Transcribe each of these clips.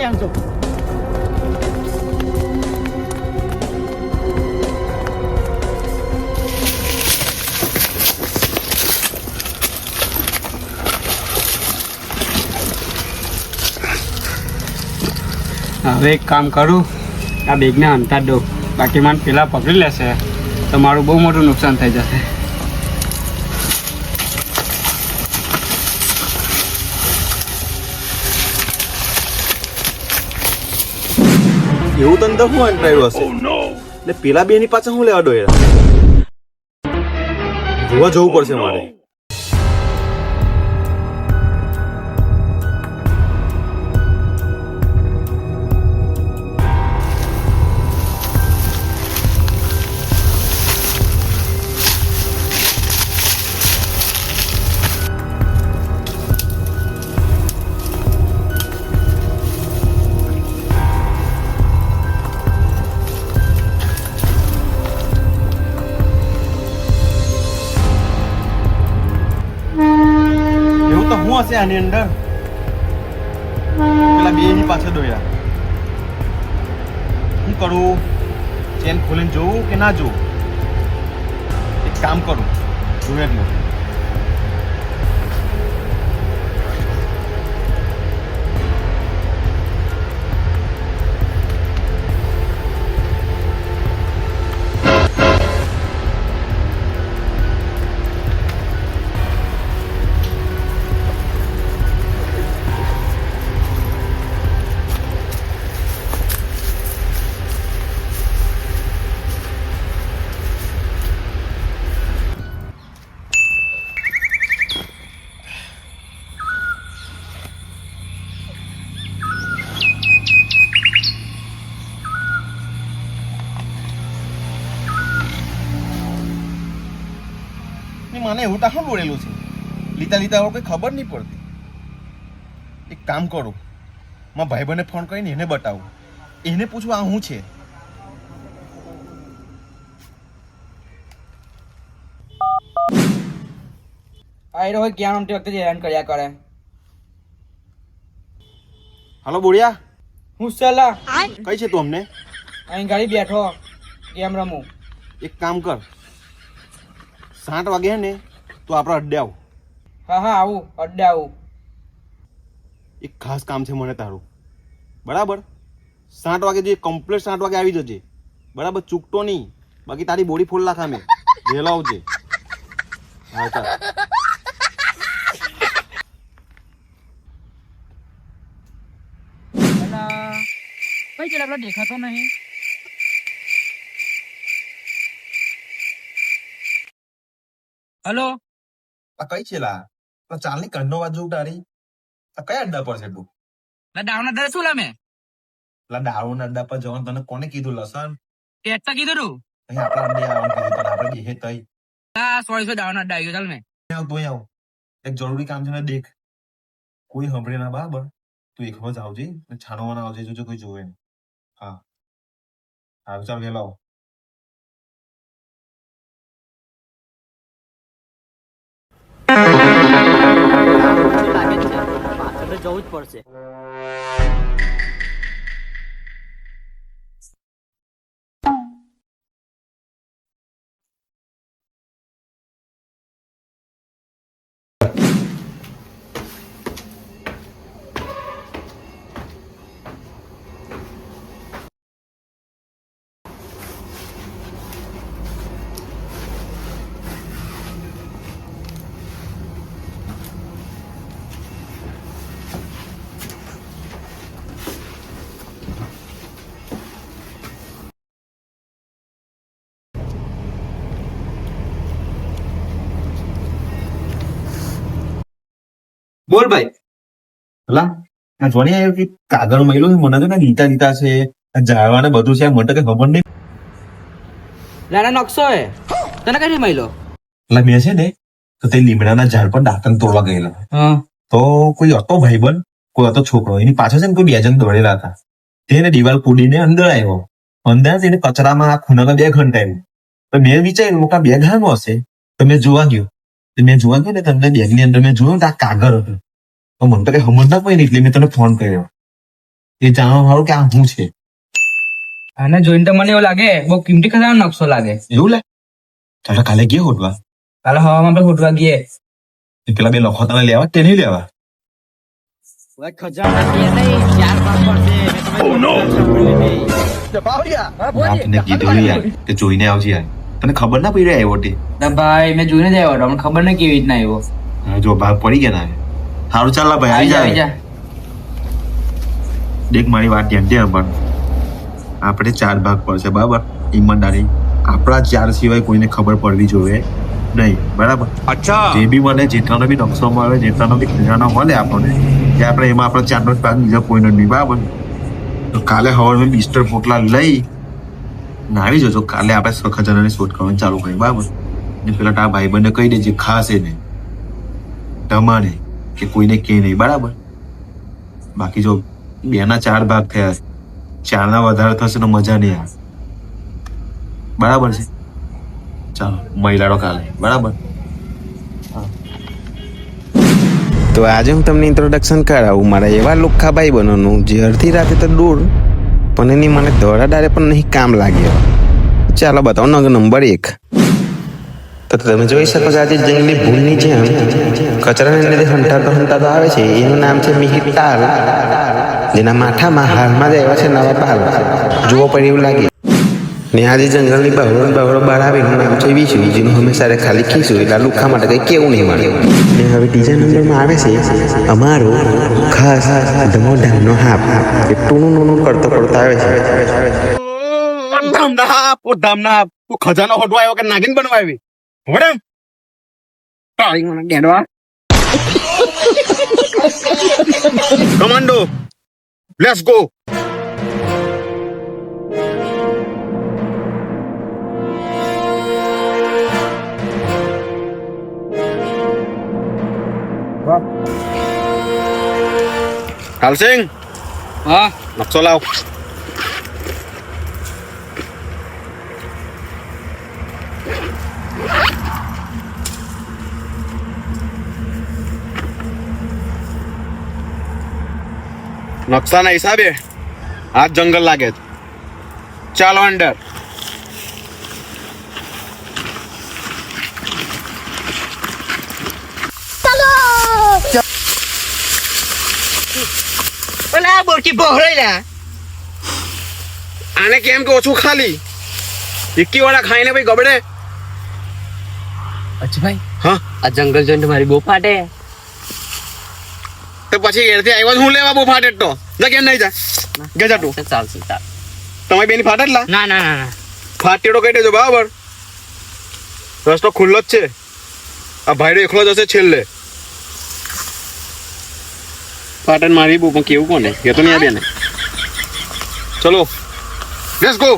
કામ હવે એક કામ કરું. આ બેગને અંતા દઉં બાકી મને પેલા પકડી લેશે. તો મારું બહુ મોટું નુકસાન થઈ જશે. એવું તને તો શું અંતરાયું હશે? ને પેલા બે ની પાછળ શું લેવા ડોયરા જોવા જવું પડશે મારે. હશે આની અંદર? પેલા બે ની પાછળ દોયા શું કરું? ચેન ખોલીને જોવું કે ના જોવું એક કામ કરું, જોવે ને મને એવું ટાખું બોલેલું છે. લીતા લીતા હવે કંઈ ખબર નહીં પડતી. એક કામ કરું. મારા ભાઈબંધને ફોન કરીને એને બતાવું. એને પૂછું આ શું છે? આયરો હોય ક્યાં રમતી વખતે હેરાન કર્યા કરે. હાલો બોડિયા. હું સલા કઈ છે તું અમને? અહીં ગાડી બેઠો ગેમ રમું. એક કામ કર. સાત વાગે ને તો આપણે અડ્ડે આવું. હા હા આવું અડ્ડે આવું. એક ખાસ કામ છે મને તારું. બરાબર? સાત વાગે જે કમ્પ્લીટ સાત વાગે આવી જજે. બરાબર? ચૂકતો નહીં. બાકી તારી બોડી ફૂલ લાખ અમે. વહેલા આવજે. હા ચાલ. કઈ ચલા દેખાતો નહીં? હલો? આ કઈ છે લા? તો ચાલની કંડો બાજુ તારી. આ કયા અડ્ડા પર છે તું? લા ડાઉન અડ્ડા શું લામે? લા ડાઉન અડ્ડા પર જવાનું તને કોને કીધું લસણ? ટેટ તો કીધું તું. અહીં આપણા અડ્ડે આવવાનું કીધું તને આપણે બેહે તઈ. લા સોરી સો ડાઉન અડ્ડા આવી ગયો ચાલ મેં આવ તું આવ. એક જરૂરી કામ છે ને દેખ. કોઈ હંભળે ના બરાબર? તું એકલો જ આવજે ને છાનોવાના આવજે જો કોઈ જોવે નહીં. હા. હા ચાલ વહેલો લાગે છે. પાછળ જવું જ પડશે. બોલ ભાઈ. હલા આ જોની કે કાગળ મળ્યો મને તો ને ગીતા ગીતા છે આ ઝાડવા ને બધું છે મને તો કઈ ખબર નહીં. લાડા નકશો હે તને કઈ મળ્યો? એટલે મેં છે ને તો તે લીમડાના ઝાડ પર ડાકણ તોડવા ગયેલો. હા. તો કોઈ હતો ભાઈબંધ? કોઈ હતો છોકરો? એની પાછળ છે ને કોઈ બે જણ દોડેલા હતા. તેને દિવાલ કૂદીને અંદર આવ્યો અંદર તેને કચરામાં આ ખૂણામાં બે આવ્યું તો મેં વિચાર્યું કે બે ઘાનો હશે. તો મેં જોવા ગયો. મેં જોવા ગયો ને તમને બેગની અંદર મેં જોયું તો આ કાગળ હતું. તો મને તો કઈ સમજ ના પડી એટલે મેં તને ફોન કર્યો. એ જાણવા વાળું કે આ શું છે. આને જોઈને તો મને એવું લાગે બહુ કિંમતી ખજાનો નકશો લાગે. એવું લે? ચાલો કાલે ગયો હોટવા? કાલે હવામાં આપણે હોટવા ગયે પેલા બે લખો તને લેવા તે નહીં લેવા? આપને કીધું યાર કે જોઈને આવજે યાર. તને ખબર ના પડી આવ્યો તે ના ભાઈ મેં જોઈને જ આવ્યો હતો. મને ખબર નહીં કેવી રીતના આવ્યો. જો ભાગ પડી ગયા ના. સારું ચાલ ભાઈ આવી જા, જાય આવી જા. દેખ મારી વાત ધ્યાનથી સાંભળ. આપણે ચાર ભાગ પડશે બરાબર? ઈમાનદારી. આપણા ચાર સિવાય કોઈને ખબર પડવી જોઈએ નહીં બરાબર? અચ્છા. જે બી મને જેટલાનો બી નકશો મળે જેટલાનો બી ખજાનો મળે આપણને કે આપણે એમાં આપણે ચારનો જ ભાગ બીજા કોઈનો નહીં બરાબર? તો કાલે હવે બિસ્ટર પોટલા લઈ ને, આવી જજો. કાલે આપણે ખજાનાની શોધ કરવાની ચાલુ કરી. બરાબર? ને પેલા તારા ભાઈબંધને કહી દેજે ખાસ એને તમારે, કે કોઈને કે નહીં. બરાબર? બાકી જો બેના ચાર ભાગ થયા ચારના વધારે થશે તો મજા નહીં આવે. બરાબર છે? ચાલો, મહિલાડો કાલે. બરાબર? તો આજે હું તમને ઇન્ટ્રોડક્શન કરાવું. મારા એવા લુખ્ખા ભાઈ બનોનું જે અડધી રાતે તો દૂર પણ એની મને દોડાડારે પણ નહીં કામ લાગ્યો ચાલો બતાવો નંબર એક. તો તમે જોઈ શકો છો આજે જંગલી ભૂલની જેમ કચરાને લીધે હંટાતો હંટાતો આવે છે. એનું નામ છે મિહિર તાલ. જેના માથામાં હાલમાં જ આવ્યા છે નવા પાલ. જુઓ પણ એવું લાગે. ને આજે જંગલની બહરો ને બહરો બહાર આવીનું નામ છે. વીસ જેનું હંમેશા ખાલી ખીશું એટલે લુખા માટે કંઈ કેવું નહીં મળે. ને હવે બીજા નંબરમાં આવે છે અમારો ખાસ ધમો ધામનો હાપ એ ટૂણું નૂનું કરતો કરતો આવે છે. ખજાનો હોટવા આવ્યો કે નાગિન બનવા આવી? ગેડવા કમાન્ડો લેટ્સ ગો હાલસિંગ હા નકશો લાવ નકશાના હિસાબે આ જંગલ લાગે છે ચાલો અંડર બોરકી લા આને કેમ કે ઓછું ખાલી ઇક્કી વાળા ખાઈને ભાઈ ગબડે અચ્છા ભાઈ હા આ જંગલ જોઈને મારી બહુ ફાટે તો પછી એરથી આવ્યો હું લેવા બહુ ફાટે તો જા કેમ નહીં જા ગે જા તું ચાલ ચાલ તમે બેની ફાટેટલા ના ના ના ના ફાટેડો કહી દેજો બરાબર રસ્તો ખુલ્લો જ છે આ ભાઈડો એકલો જ હશે છેલ્લે ફાટન મારી બહુ પણ કેવું કોને? કે તો નહીં બેને ચલો. લેટ્સ ગો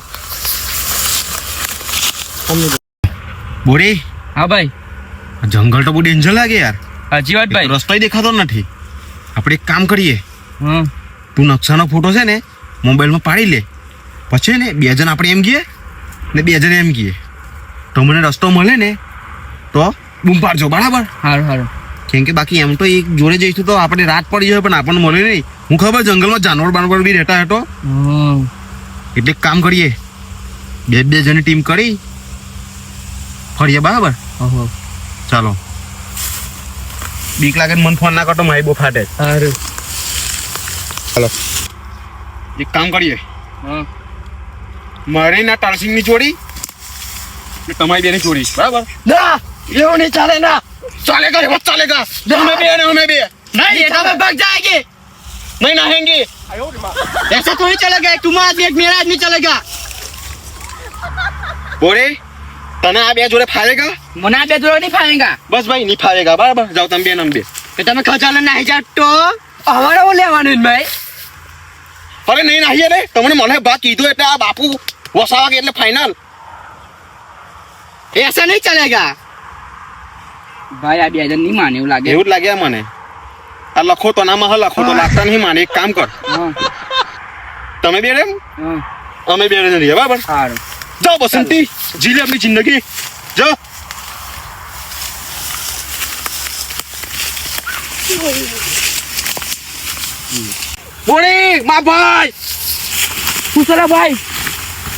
બોરી? હા ભાઈ. જંગલ તો બહુ ડેન્જર લાગે યાર. સાચી વાત ભાઈ. રસ્તો દેખાતો નથી. આપણે એક કામ કરીએ. તું નકશાનો ફોટો છે ને મોબાઈલમાં પાડી લે. પછી ને બે જણ આપણે એમ કહીએ ને બે જણ એમ કહીએ તો મને રસ્તો મળે ને તો બૂમ પાડજો. બરાબર? સારું સારું કેમ કે બાકી એમ તો એક જોડે જઈશું તો આપણે રાત પડી જાય પણ આપણને મળે નહીં. હું ખબર જંગલમાં જાનવર બાનવર બી રહેતા હતો. એટલે કામ કરીએ. બે બે જણની ટીમ કરી. ફરીએ બરાબર? ચાલો. બીક લાગે મન ફોન ના કરતો મારી બહુ ફાટે. સારું એક કામ કરીએ. હા. મારી ના તારસિંગની જોડી તમારી બેની જોડી બરાબર? ના! એવું નહીં ચાલે ના ચાલેગા એવો ચાલેગા અમે બે અને અમે બે नहीं ये तो भाग जाएगी નહીં નાહેંગે ऐसा तो नहीं चलेगा एक तुम्हारा आदमी एक मेरा आदमी चलेगा બોરે તને આ બે જોડે ફાવેગા મને આ બે જોડે નહીં ફાવેગા બસ ભાઈ નહીં ફાવેગા બરાબર જાઓ તમે બે ને અમે બે કે તમે ખજાનો નાહી જાવ તો અમારે હું લેવાનું ને ભાઈ અરે નહીં નાહીએ ને તમને મને બા કીધું એટલે આ બાપુ વસાવા કે એટલે ફાઇનલ ऐसा नहीं चलेगा ભાઈ આ બે હજાર નહીં માને એવું લાગે. એવું જ લાગે મને. આ લખો તો નામાં હ લખો તો લાગતા નહીં માને. એક કામ કર. તમે બે રેમ અમે બે રેમ રહીએ બરાબર? જાઓ બસંતી. જી લે આપણી જિંદગી. જાઓ. બોડી મા ભાઈ. શું ભાઈ.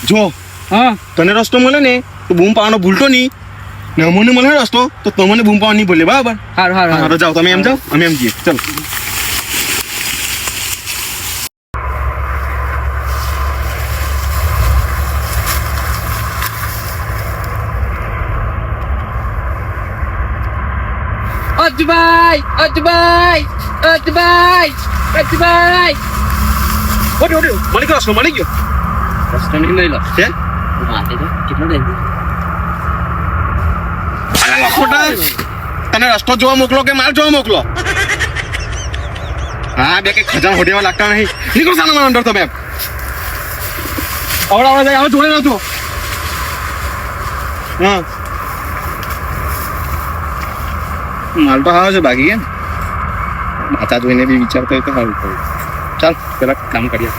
જો હા. તને રસ્તો મળે ને તો બૂમ પાવાનો ભૂલતો નહીં. ને અમને મળે ને રસ્તો તો તમને બૂમ પાવા નહીં ભૂલે બરાબર હારું હારું હા હારું તો જાઓ તમે એમ જાઓ અમે એમ જઈએ ચાલો અજભાઈ અજભાઈ અજભાઈ અજભાઈ ઓડી ઓડી મળી ગયો રસ્તો મળી ગયો રસ્તો નહીં મળ્યો છે માથે તો કેટલો દે અરે ખોટા તને રસ્તો જોવા મોકલો કે માર જોવા મોકલો? હા, બે કઈ ખજાન હોટેલમાં લાગતા નહીં. નીકળો સાના મારા અંદર તમે આવડા આવડા જાય જોડે નતો હા. માલ તો હાવ છે, બાકી કેમ માતા જોઈને બી વિચારતો તો સારું થયું ચાલ, પેલા કામ કરીએ.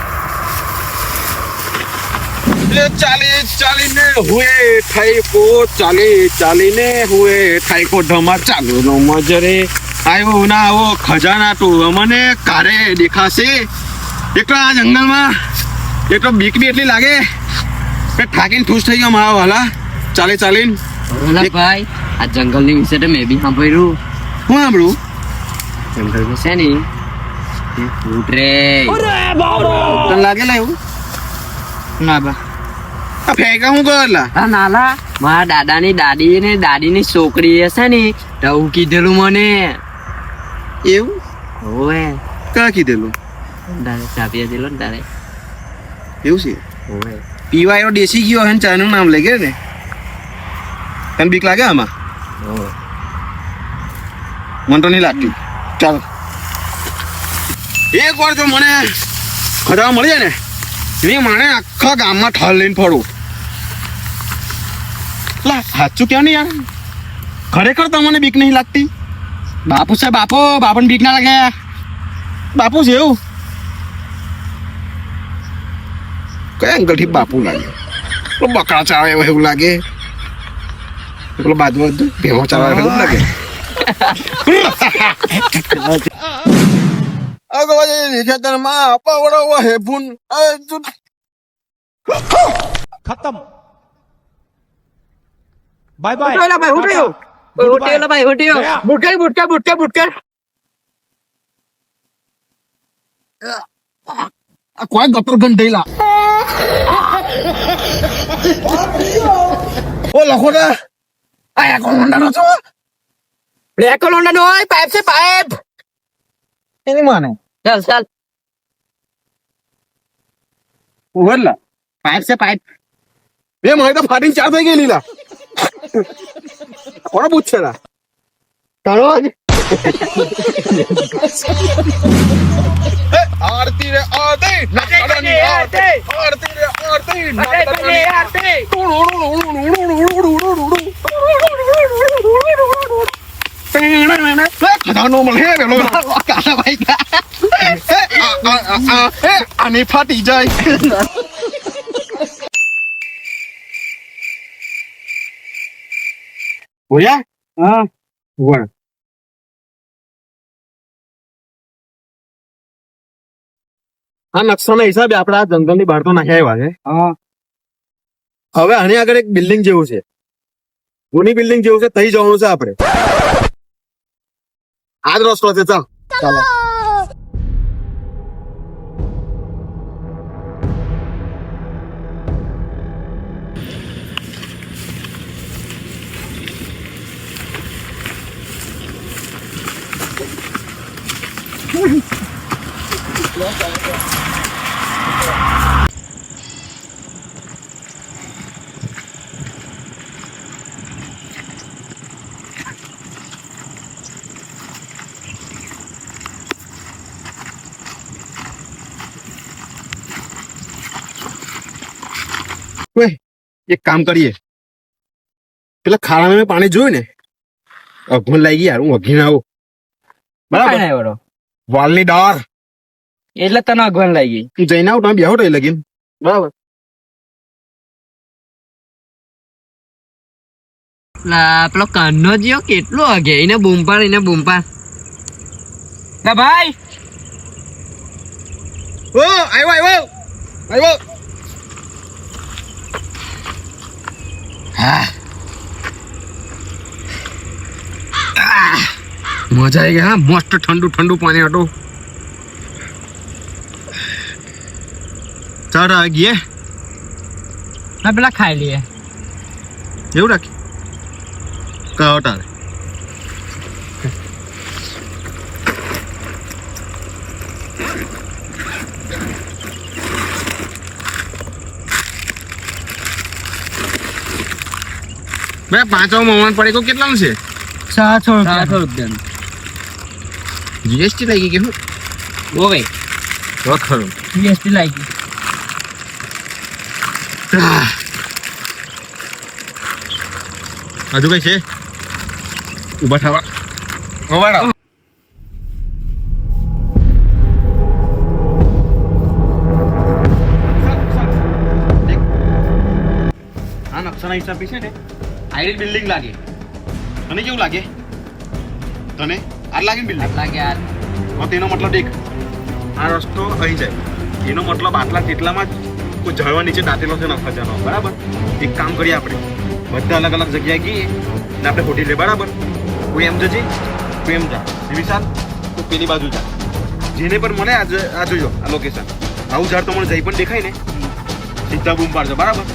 ચાલી ચાલીને હુએ ઠાઈકો ચાલી ચાલીને હુએ ઠાઈકો ઢમા ચાલુ નો મજરે આયો ના આવો ખજાના તો અમને કારે દેખાશે. એક તો આ જંગલમાં? તો બીક બી એટલી લાગે કે થાકીને ખુશ થઈ ગયો મારા વાલા. ચાલી ચાલીને ભાઈ આ જંગલની વિશે તો મેં બી સાંભળ્યું. હું સાંભળું? જંગલમાં છે ને ભૂત રે લાગેલા એવું ના બા. ફેંકા હું એટલા? આ નાલા મારા દાદાની દાદી ને દાદીની છોકરી હશે ને તો હું કીધેલું મને. એવું? ઓવે. ક્યાં કીધેલું? દાદા ચાપી દેલો ને તારે. એવું છે? ઓવે. પીવા એવો દેશી ગયો હે ને ચાનું નામ લઈ ગયા ને? તને બીક લાગે આમાં? મન મને તો નહીં લાગતી. ચાલો. એક વાર જો મને ખરા મળી જાય ને એની માણે આખા ગામમાં ઠાલ લઈને ફરું. લા, સાચું કહો નહીં યાર. ખરેખર તમને બીક નહીં લાગતી. બાપુ છે, બાપો બાપણ બીક ના લાગે. બાપુ છે એવું. કયા અંગલથી બાપુ લાગે? પેલો બકરા ચાવે એવો લાગે. પેલો બાજુ ભેગો ચાવે એવું લાગે. ખેતરમાં પાવડો વહે ફૂન બાય બાય. ઉઠાયો ભાઈ ઉઠાયો. ઉઠાયો ભાઈ ઉઠાયો. બુટકે બુટકે બુટકે બુટકે. આ કોઈ ગટર ગંઢેલા. ઓ લખો ને. આ એક લોંડાનો છો? બ્લેક લોંડાનો હોય પાઇપ છે પાઇપ. એની માને. ચાલ ચાલ. ઓવરલા પાઇપ છે પાઇપ. બે મારી તો ફાટીને ચાર થઈ ગઈ લીલા. કોણ પૂછશે લા તારો જ આરતી રે આરતી નાગડાની આરતી આરતી રે આરતી નાગડાની આરતી ખજાનો મળે પેલો કાલા ભાઈ આની ફાટી જાય બોયા હા. વળ આ નકશાના હિસાબે આપણે આ જંગલની બહાર તો નાખ્યા આવ્યા છે. હવે આની આગળ એક બિલ્ડિંગ જેવું છે. જૂની બિલ્ડિંગ જેવું છે તઈ જવાનું છે આપણે. આ જ રસ્તો છે ચાલ. ચાલો. એક કામ કરીએ. પેલા ખાડામાં મેં પાણી જોયું ને? અઘમન લાગી યાર હું અઘીને આવું. બરાબર? વાલની ડાર એટલે તને અગવડ લાગી. હું જઈને આવું તમે બેહો એ લગીન. બરાબર. લા પેલો કાનો જીઓ કેટલો અગે એને બૂમ પાડ એને બૂમ પાડ. લા ભાઈ! ઓ આવ્યો આવ્યો આવ્યો હા. મજા આવી ગઈ હા મસ્ત ઠંડુ ઠંડુ પાણી હતું. ચાલ આગીએ ના પેલા ખાઈ લઈએ. એવું રાખી? કહો તારે બે પાંચો મોહન પડે તો કેટલાનું છે? સાતસો સાતસો રૂપિયાનું. જીએસટી લાગી ગયું હું ઓ ભાઈ તો ખરું. જીએસટી લાગી. હજુ કઈ છે? ઊભા થવા. ઊભા નકશાના હિસાબે છે ને આઈડી બિલ્ડિંગ લાગે. તને કેવું લાગે? તને? આ લાગે બિલ્ડિંગ? લાગે યાર તેનો મતલબ દેખ આ રસ્તો અહીં જાય. એનો મતલબ આટલા તેટલામાં જ કોઈ ઝાડવા નીચે દાટેલો છે નફા જવાનો બરાબર? એક કામ કરીએ આપણે. બધા અલગ અલગ જગ્યાએ ગઈએ ને આપણે હોટી લે બરાબર? કોઈ એમ જજે? કોઈ એમ જા. વિશાલ તો પેલી બાજુ જા. જેને પણ મને આ આ જોજો આ લોકેશન આવું ઝાડ મને જઈ પણ દેખાય ને. સીધા બૂમ પાડજો બરાબર?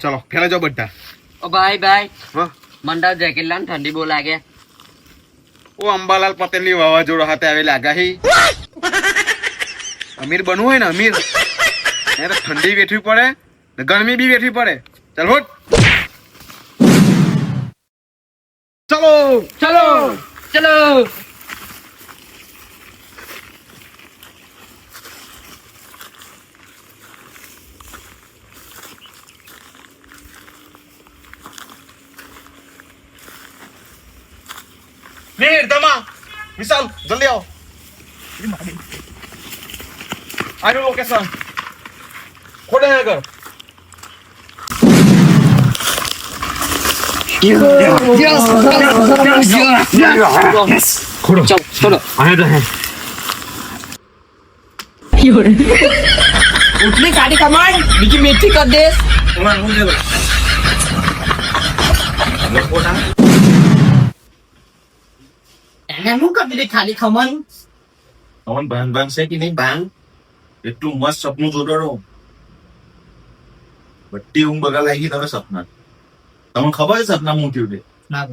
ચલો ફેલા જાઓ બધા. ઓ ભાઈ ભાઈ. હા? મંડાવ જેકેટ લાવ ઠંડી બહુ લાગે. ઓ અંબાલાલ પટેલની વાવાઝોડા હાથે આવેલી આગાહી. અમીર બનવું હોય ને અમીર? એને તો ઠંડી વેઠવી પડે ને ગરમી બી વેઠવી પડે. ચાલ હોટ. ચલો. ચલો. ચલો. વિશાલ જલ્દી આવો. આવ્યો લોકેશન ખોડે આગળ ખોડો ચલો ચલો આયા રહે ઉઠલી કાઢી કમાડ બીજી મેથી કર દે એને હું કરી દીધી ખાલી ખમણ અમન ભાંગ ભાંગ છે કે નહીં ભાંગ એટલું મસ્ત સપનું જોતો બધી ઊંઘ બગા લાગી તમે સપના. તમને ખબર છે સપના હું થયું ના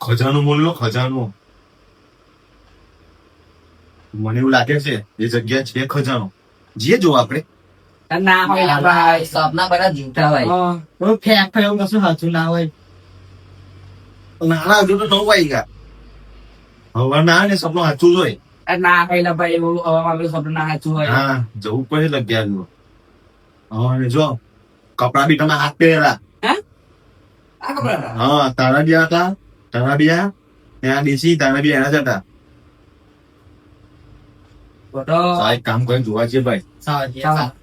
ખજાનો બોલલો ખજાનો. મને એવું લાગે છે એ જગ્યા છે ખજાનો. જે જો આપણે. ના હોય ભાઈ સપના બધા જૂઠા હોય ફેક ફેક કશું સાચું ના હોય. નાના હજુ તો નવ વાઈ ગયા હવે ના ને સપનું સાચું જ હોય. ના હોય ભાઈ એવું હવે મારું સપનું ના સાચું હોય. હા જવું પડે લગ્યા હવે જો કપડા બી તમે હાથ પહેરેલા હા? તારા બી હતા તારા બી ત્યાં દેશી તારા બી એના જ હતા. એક કામ કરીને જોવા છીએ ભાઈ.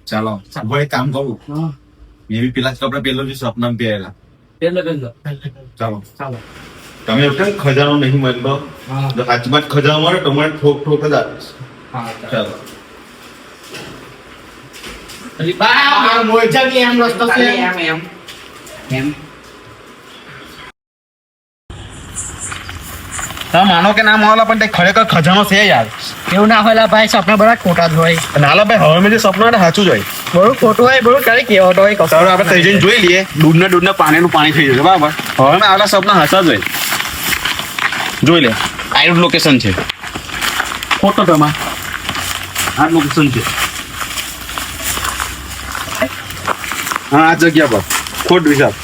ચાલો. ભાઈ કામ કરું. મેં બી પેલા જ કપડા પેલો જ સપના પહેરેલા. ચાલો. ચાલો. તમે એવું ખજાનો નહીં મળતો હા. જો હાથમાં જ ખજાનો મળે તો મને ઠોક ઠોક જ આપીશ. ચાલો. બા મોજા કે એમ રસ્તો છે. એમ એમ. એમ. તમે માનો કે ના માનો પણ તે ખરેખર ખજાનો છે યાર. એવું ના હોય ભાઈ સપના બધા ખોટા જ હોય. નાલા ભાઈ હવે મેં જે સપના હતા સાચું જ હોય બરોબર ખોટું હોય બરોબર ક્યારે કેવો હોય કશું. આપણે થઈ જઈને જોઈ લઈએ. દૂધને દૂધના પાણીનું પાણી થઈ જશે બરાબર? હવે મેં આટલા સપના હાચા જ હોય જોઈ લે. આ લોકેશન છે. ખોટો તમા આ લોકેશન છે. હા આ જગ્યા પર. ખોટ વિશાલ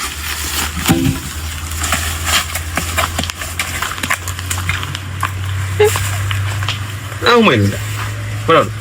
આવું મહિના બરાબર.